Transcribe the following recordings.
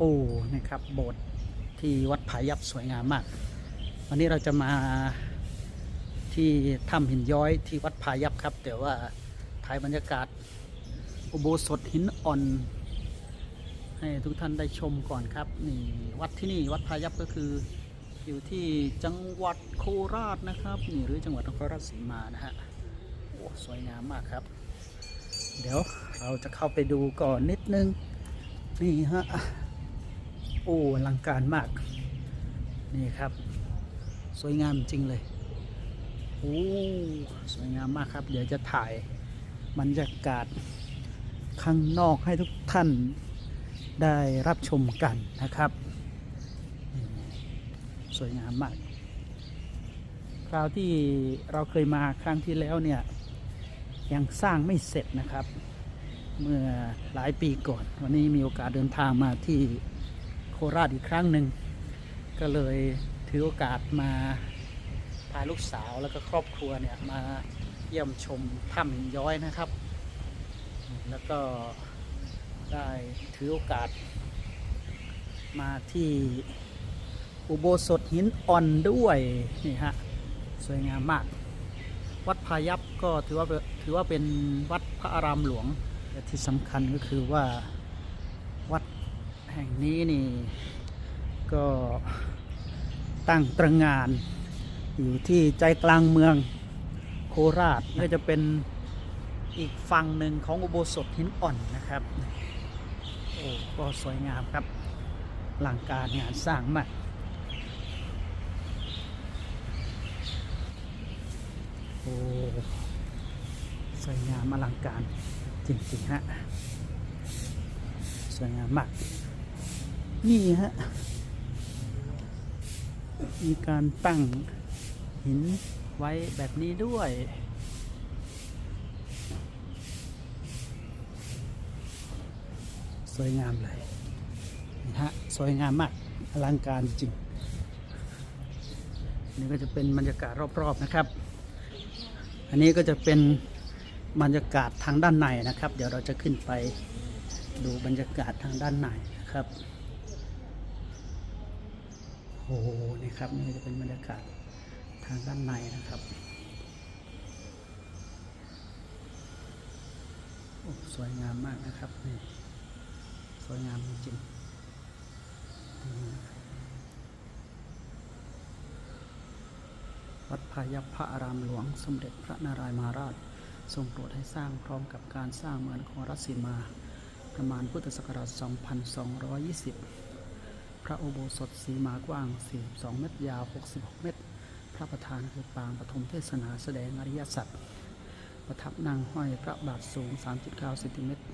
โอ้นะครับโบสถ์ที่วัดผายับสวยงามมาก วันนี้เราจะมาที่ถ้ำหินย้อยที่วัดผายับครับ แต่ว่าถ่ายบรรยากาศอุโบสถหินอ่อน ให้ทุกท่านได้ชมก่อนครับนี่วัดที่นี่วัดพายัพก็คืออยู่ที่จังหวัดโคราชนะครับนี่หรือจังหวัดนครราชสีมานะฮะโอ้สวยงามมากครับ เดี๋ยวเราจะเข้าไปดูก่อนนิดนึงนี่ฮะ โอ้อลังการมาก นี่ครับ สวยงามจริงเลย โอ้สวยงามมากครับ เดี๋ยวจะถ่ายบรรยากาศข้างนอกให้ทุกท่านได้รับชมกันนะครับ สวยงามมาก คราวที่เราเคยมาครั้งที่แล้วเนี่ย ยังสร้างไม่เสร็จนะครับ เมื่อหลายปีก่อน วันนี้มีโอกาสเดินทางมาที่ โคราชอีกครั้งหนึ่ง ก็เลยถือโอกาสมาพาลูกสาวแล้วก็ครอบครัวเนี่ยมาเยี่ยมชมถ้ำหินย้อยนะครับ แล้วก็ได้ถือโอกาส มาที่อุโบสถหินอ่อนด้วยนี่ฮะสวยงามมาก วัดพายัพก็ถือว่าถือว่าเป็นวัดพระอารามหลวงแต่ที่สำคัญก็คือว่าวัด ห่งนี้นี่ก็ตั้งตระหงานอยู่ที่ใจกลางเมืองโคราชก็จะเป็นอีกฝั่งหนึ่งของอุโบสถหินอ่อนนะครับ โอ้ก็สวยงามครับหลังการงานสร้างมากโอ้สวยงามอลังการจริงๆฮะสวยงามมาก นี่ฮะ มีการตั้งหินไว้แบบนี้ด้วย สวยงามเลยนี่ฮะ สวยงามมาก อลังการจริงนี่ก็จะเป็นบรรยากาศรอบๆนะครับ อันนี้ก็จะเป็นบรรยากาศทางด้านในนะครับ เดี๋ยวเราจะขึ้นไปดูบรรยากาศทางด้านในนะครับ โอ้โหนี่ครับนี่จะเป็นบรรยากาศทางด้านในนะครับโอ้สวยงามมากนะครับนี่สวยงามจริงวัดพายัพพระอารามหลวง สมเด็จพระนารายมหาราช ทรงโปรดให้สร้างพร้อมกับการสร้างเมืองของรัศสีมา ประมาณพุทธศักราช 2220 ระอุโบสถสีมากว้าง 42 เมตรยาว 66 เมตร พระประธานคือปางปฐมเทศนาแสดงอริยสัจประทับนั่งห้อยพระบาทสูง 3.9 เซนติเมตร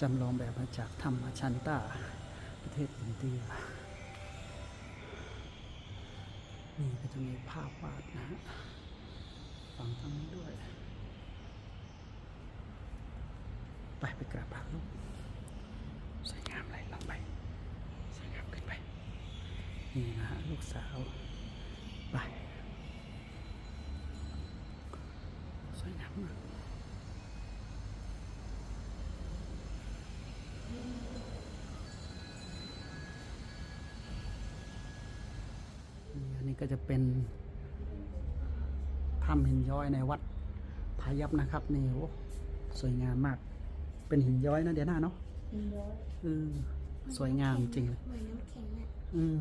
จำลองแบบมาจากธรรมชันตา ประเทศอินเดีย นี่ก็จะมีภาพวาดนะฮะฝังทั้งนี้ด้วย ไปไปกราบพระลูกสวยงามเลยลงไปสวยงามขึ้นไป นี่นะฮะลูกสาวไปสวยงามมากนี่อันนี้ก็จะเป็นถ้ำหินย้อยในวัดพายัพนะครับนี่โอ้สวยงามมาก เป็นหินย้อยนะเดี๋ยวหน้าเนาะหินย้อยเออสวยงามจริงเลยเหมือนน้ำแข็งอะอืม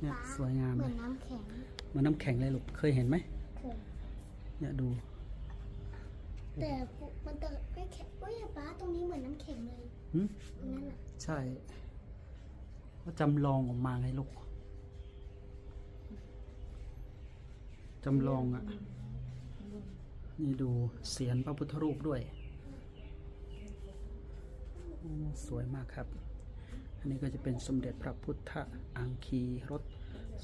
เนี่ยสวยงามเหเลมือยนน้ำแข็งเหมันน้ำแข็งเลยลูกเคยเห็นไหมเคยเนี่ยดูแต่มันแต่ไม่แข็งเว้ยป้าตรงนี้เหมือนน้ำแข็งเลยหึตรงนั้นอะใช่ว่าจำลองออกมาไงลูกจำลองอะ นี่ดูเสียนพระพุทธรูปด้วยโอ้สวยมากครับ อันนี้ก็จะเป็นสมเด็จพระพุทธอังคีรถ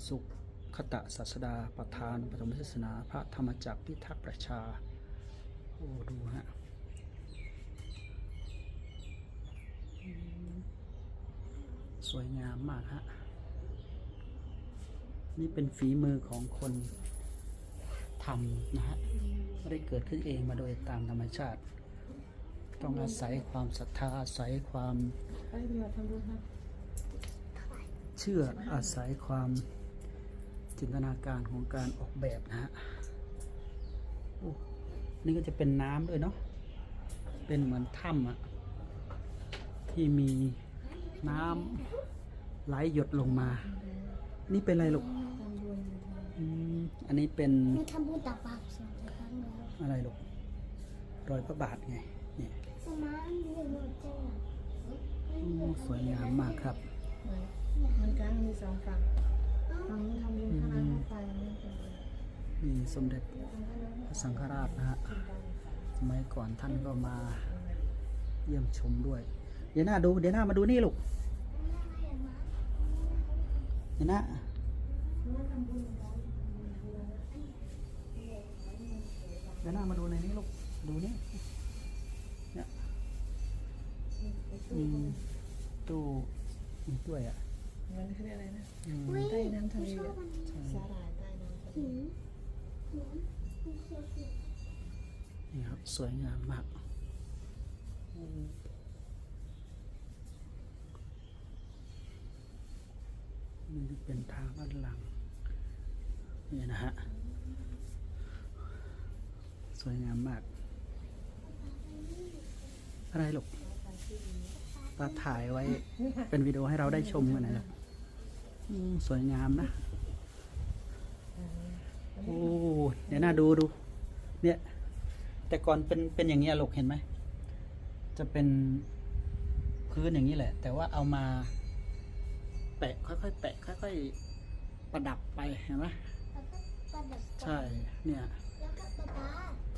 สุขตะศาสดาประธานปฐมเทศนา พระธรรมจักรพิทักษ์ประชา โอ้ ดูฮะอืมสวยงามมากฮะ นี่เป็นฝีมือของคนทำนะฮะ ไม่ได้เกิดขึ้นเองมาโดยตามธรรมชาติ ต้องอาศัยความศรัทธาอาศัยความไปไปดีกว่าทำบุญครับเชื่ออาศัยความ จินตนาการของการออกแบบนะฮะโอ้นี่ก็จะเป็นน้ำด้วยเนาะ เป็นเหมือนถ้ำอะที่มีน้ำไหลหยดลงมา นี่เป็นอะไรลูกทำบุญอืมอันนี้เป็นหนูทำบุญตักบาตรสองครั้งแล้วอะไรลูกรอยพระบาทไงเนี่ยสมาร์ทเรียนหมดจังอะโอ้สวยงามมากครับเหมือนมันกลางมีสองฝั่งฝั่งนี้ทำบุญข้างล่างก็ไปนี่เป็นบุญ มีสมเด็จพระสังฆราชนะฮะสมัยก่อนท่านก็มาเยี่ยมชมด้วย เดี๋ยวหน้าดู เดี๋ยวหน้ามาดูนี่ลูก เดี๋ยวหน้าเดี๋ยวหน้ามาดูในนี้ลูก ดูนี่เนี่ยมีตู้มีด้วยอะมันคืออะไรนะอืมอุ๊ยใต้น้ำทะเลหนูชอบอะอันนี้สาหร่ายใต้น้ำทะเลหิ นี่ครับ สวยงามมากนี่เป็นทางด้านหลัง นี่นะฮะ สวยงามมาก อะไรลูกตาถ่ายไว้ เป็นวิดีโอให้เราได้ชมกันนะลูกอืมสวยงามนะ โอ้ เดี๋ยวน่าดูดู เนี่ย แต่ก่อนเป็นเป็นอย่างเงี้ยลูกเห็นไหม จะเป็นพื้นอย่างนี้แหละ แต่ว่าเอามา แปะค่อยๆแปะค่อยๆประดับไปเห็นไหมๆแล้วก็ประดับใช่ เนี่ยแล้วก็ป๊าป๊า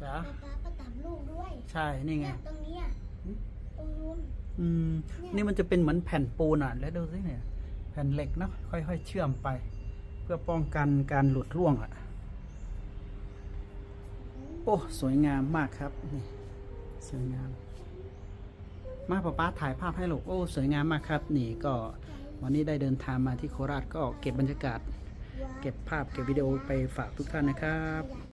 จ้าป๊าป๊าประดับลูกด้วย ใช่นี่ไงเนี่ยตรงเนี้ยหืมตรงนู้นอืม นี่มันจะเป็นเหมือนแผ่นปูนอะ แล้วดูสิเนี่ย แผ่นเหล็กเนาะค่อยๆเชื่อมไป เพื่อป้องกันการหลุดร่วงอะ โอ้ สวยงามมากครับ นี่ สวยงาม มาป้าป้าถ่ายภาพให้ลูก โอ้ สวยงามมากครับ นี่ก็วันนี้ได้เดินทางมาที่โคราชก็เก็บบรรยากาศ เก็บภาพเก็บวิดีโอไปฝากทุกท่านนะครับ